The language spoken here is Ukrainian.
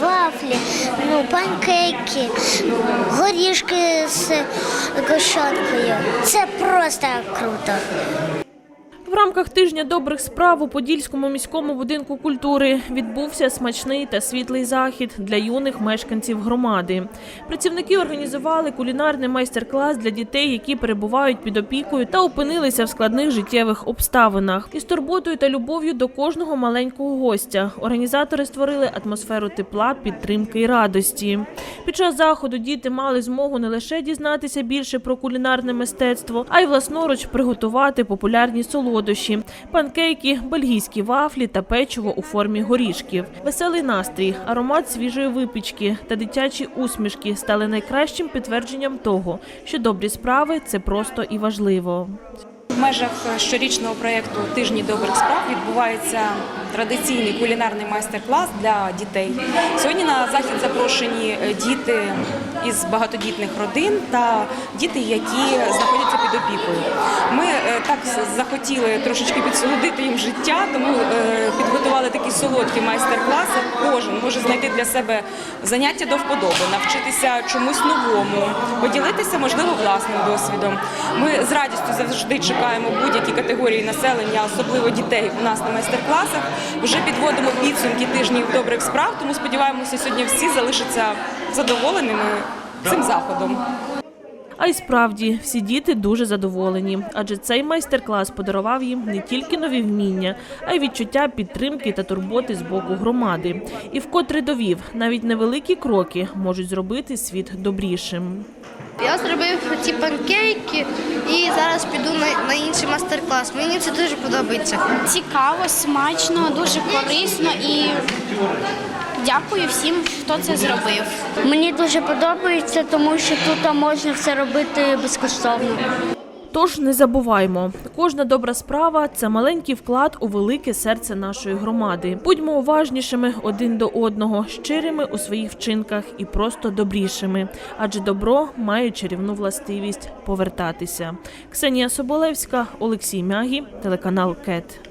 вафлі, ну, панкейки, горішки з кошаткою. Це просто круто. В рамках тижня добрих справ у Подільському міському будинку культури відбувся смачний та світлий захід для юних мешканців громади. Працівники організували кулінарний майстер-клас для дітей, які перебувають під опікою та опинилися в складних життєвих обставинах. Із турботою та любов'ю до кожного маленького гостя організатори створили атмосферу тепла, підтримки і радості. Під час заходу діти мали змогу не лише дізнатися більше про кулінарне мистецтво, а й власноруч приготувати популярні солодощі, панкейки, бельгійські вафлі та печиво у формі горішків. Веселий настрій, аромат свіжої випічки та дитячі усмішки стали найкращим підтвердженням того, що добрі справи це просто і важливо. В межах щорічного проєкту Тижні добрих справ відбувається традиційний кулінарний майстер-клас для дітей. Сьогодні на захід запрошені е, діти із багатодітних родин та діти, які знаходяться під опікою. Ми е, так захотіли трошечки підсолодити їм життя, тому е, підготували такі солодкі майстер-класи. Кожен може знайти для себе заняття до вподоби, навчитися чомусь новому, поділитися, можливо, власним досвідом. Ми з радістю завжди чекаємо будь-які категорії населення, особливо дітей, у нас на майстер-класах. Вже підводимо підсумки тижнів добрих справ, тому сподіваємося, сьогодні всі залишаться задоволеними цим заходом. А й справді всі діти дуже задоволені, адже цей майстер-клас подарував їм не тільки нові вміння, а й відчуття підтримки та турботи з боку громади. І вкотре довів, навіть невеликі кроки можуть зробити світ добрішим. Я зробив ці панкейки і зараз піду на, на інший мастер-клас. Мені це дуже подобається. цікаво, смачно, дуже корисно і дякую всім, хто це зробив. Мені дуже подобається, тому що тут можна все робити безкоштовно. Тож не забуваймо, кожна добра справа це маленький вклад у велике серце нашої громади. Будьмо уважнішими один до одного, щирими у своїх вчинках і просто добрішими, адже добро має чарівну властивість повертатися. Ксенія Соболевська, Олексій Мягі, телеканал КЕТ.